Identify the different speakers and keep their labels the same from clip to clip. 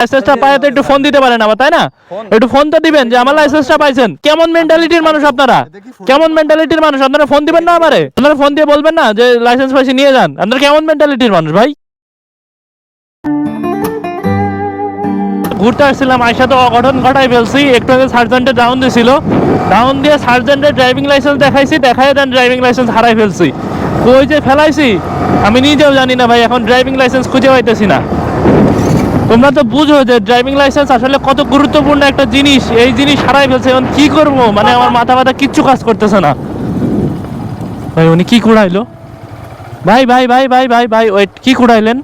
Speaker 1: লাইসেন্সটা একটু ফোন দিতে পারেন আবার তাই না? একটু ফোন তো দিবেন যে আমার লাইসেন্সটা পাইছেন। কেমন মেন্টালিটির মানুষ আপনারা? কেমন মেন্টালিটির মানুষ? আপনারা ফোন দিবেন না আমারে? আপনারা ফোন দিয়ে বলবেন না যে লাইসেন্স পাইছি নিয়ে যান। আপনারা কেমন মেন্টালিটির মানুষ ভাই? ঘুরতে আসছিলাম আইসা তো অঘটন ঘটাই ফেলছি। একটু আগে সার্জেন্টে ডাউন দিছিল। ডাউন দিয়ে সার্জেন্টের ড্রাইভিং লাইসেন্স দেখাইছি দেখাই দেন ড্রাইভিং লাইসেন্স হারাই ফেলছি। কই যে ফেলাইছি? আমি নিজেও জানি না ভাই এখন ড্রাইভিং লাইসেন্স খুঁজে পাইতেছি না। তোমরা তো বুঝো যে ড্রাইভিং লাইসেন্স আসলে কত গুরুত্বপূর্ণ একটা জিনিস। এই জিনিস হারাই ফেলছে এখন কি করব? মানে আমার মাথা ব্যথা কিচ্ছু কাজ করতেছে না। ভাই উনি কি কুড়াইলো? ভাই ভাই ভাই ভাই ভাই ভাই ওয়েট কি কুড়াইলেন?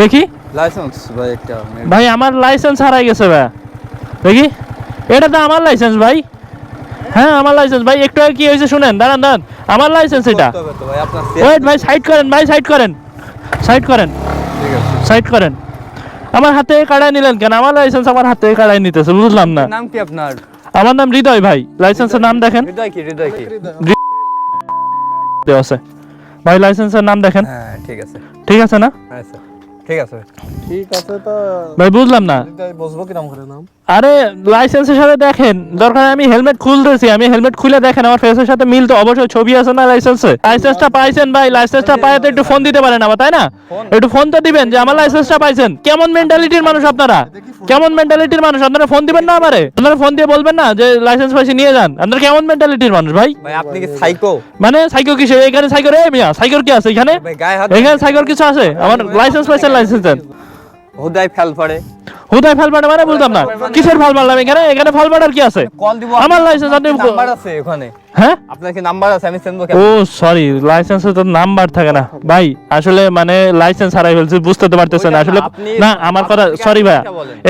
Speaker 1: দেখি।
Speaker 2: লাইসেন্স ভাই একটা
Speaker 1: ভাই আমার লাইসেন্স হারাই গেছে ভাই। দেখি। এটা তো আমার লাইসেন্স ভাই। হ্যাঁ আমার লাইসেন্স ভাই একটু কি হয়েছে শুনেন দাঁড়ান দাঁড়ান। আমার লাইসেন্স এটা। ওয়েট ভাই সাইড করেন ভাই সাইড করেন। সাইড করেন।
Speaker 2: ঠিক আছে।
Speaker 1: সাইড করেন। আমার হাতে কাড়াই নিলেন কেন? আমার লাইসেন্স আমার হাতে কাড়াই নিতেছে বুঝলাম না।
Speaker 2: নাম কি আপনার?
Speaker 1: আমার নাম হৃদয় ভাই। লাইসেন্সের নাম দেখেন।
Speaker 2: হৃদয় কি? হৃদয় কি?
Speaker 1: আছে। ভাই লাইসেন্সের নাম দেখেন।
Speaker 2: হ্যাঁ ঠিক আছে।
Speaker 1: ঠিক আছে না?
Speaker 2: হ্যাঁ স্যার ঠিক আছে। ভাই।
Speaker 3: ঠিক আছে তো
Speaker 1: ভাই বুঝলাম না।
Speaker 3: বুঝব কি নাম করে নাম?
Speaker 1: আরে লাইসেন্সের সাথে দেখেন দরকার আমি হেলমেট খুলতেছি আমি হেলমেট খুলে দেখেন আমার ফেসের সাথে মিল তো অবশ্যই ছবি আছে না লাইসেন্সে লাইসেন্সটা পাইছেন ভাই লাইসেন্সটা পাই তো একটু ফোন দিতে পারেন আবার তাই না? একটু ফোন তো দিবেন যে আমার লাইসেন্সটা পাইছেন। কেমন মেন্টালিটির মানুষ আপনারা? কেমন মেন্টালিটির মানুষ? আপনারা ফোন দিবেন না আমারে? আপনারা ফোন দিয়ে বলবেন না যে লাইসেন্স পাইছি নিয়ে যান। আপনারা কেমন মেন্টালিটির মানুষ ভাই?
Speaker 2: ভাই আপনি কি সাইকো
Speaker 1: মানে সাইকেল কিসে এখানে সাইকেল রে মিয়া সাইকেল কি আছে? এখানে?
Speaker 2: ভাই গায়ে হাত
Speaker 1: এখানে সাইকেল কিছু আছে? আমার লাইসেন্স পাইছেন লাইসেন্স দেন।
Speaker 2: হুদাই ফেল পড়ে।
Speaker 1: হুদায় ফাল পাড়া মানে বুঝলাম না। কিসের ফাল পাড়লাম এখানে? এখানে ফাল পাড়ার কি আছে? আমার লাইসেন্স
Speaker 2: আছে ওখানে
Speaker 1: হ্যাঁ?
Speaker 2: আপনার কি নাম্বার আছে? আমি সেন্ড
Speaker 1: ও সরি লাইসেন্সে তো নাম্বার থাকে না। ভাই আসলে মানে লাইসেন্স হারাই ফেলছি বুঝতে তো পারতেছেন আসলে
Speaker 2: না,
Speaker 1: আমার কথা সরি ভাই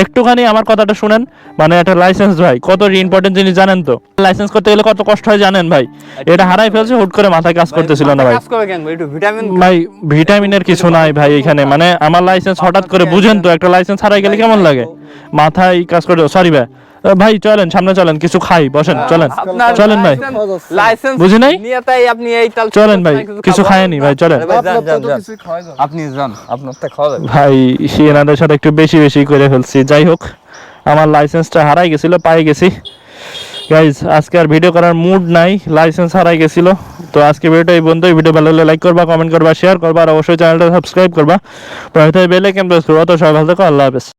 Speaker 1: একটুখানি আমার কথাটা শুনেন। মানে একটা লাইসেন্স ভাই কত ইম্পর্টেন্ট জিনিস জানেন তো? লাইসেন্স করতে গেলে কত কষ্ট হয় জানেন ভাই? এটা হারাই ফেলছে হুট করে মাথায় কাজ করতেছিল না ভাই।
Speaker 2: ভাই ভিটামিন
Speaker 1: ভাই ভিটামিনের কিছু নাই ভাই এখানে। মানে আমার লাইসেন্স হঠাৎ করে বুঝেন তো একটা লাইসেন্স হারাই গেলে কেমন লাগে? মাথায় কাজ করে সরি ভাই। ভাই চলেন সামনে চলেন কিছু খাই বসেন চলেন। চলেন ভাই।
Speaker 2: লাইসেন্স
Speaker 1: বুঝি নাই?
Speaker 2: নিয়ে তাই আপনি এই তাল
Speaker 1: চলেন ভাই, কিছু খাইনি ভাই, চলেন।
Speaker 2: আপনি যান আপনার তো খাওয়া
Speaker 1: ভাই সিএনাদের সাথে একটু বেশি বেশি করে ফেলছি যাই হোক। আমার লাইসেন্সটা হারাই গেছিল পাই গেছি। গাইজ আজকে আর ভিডিও করার মুড নাই লাইসেন্স হারাই গেছিল। তো আজকে ভিডিওটা এই বন্ধু ভিডিও ভালো লাগলে লাইক করবা কমেন্ট করবা শেয়ার করবা আর অবশ্যই চ্যানেলটা সাবস্ক্রাইব করবা। বেলে ক্যাম্পাস করবা। তো সবাই ভালো থাকো আল্লাহ হাফেজ।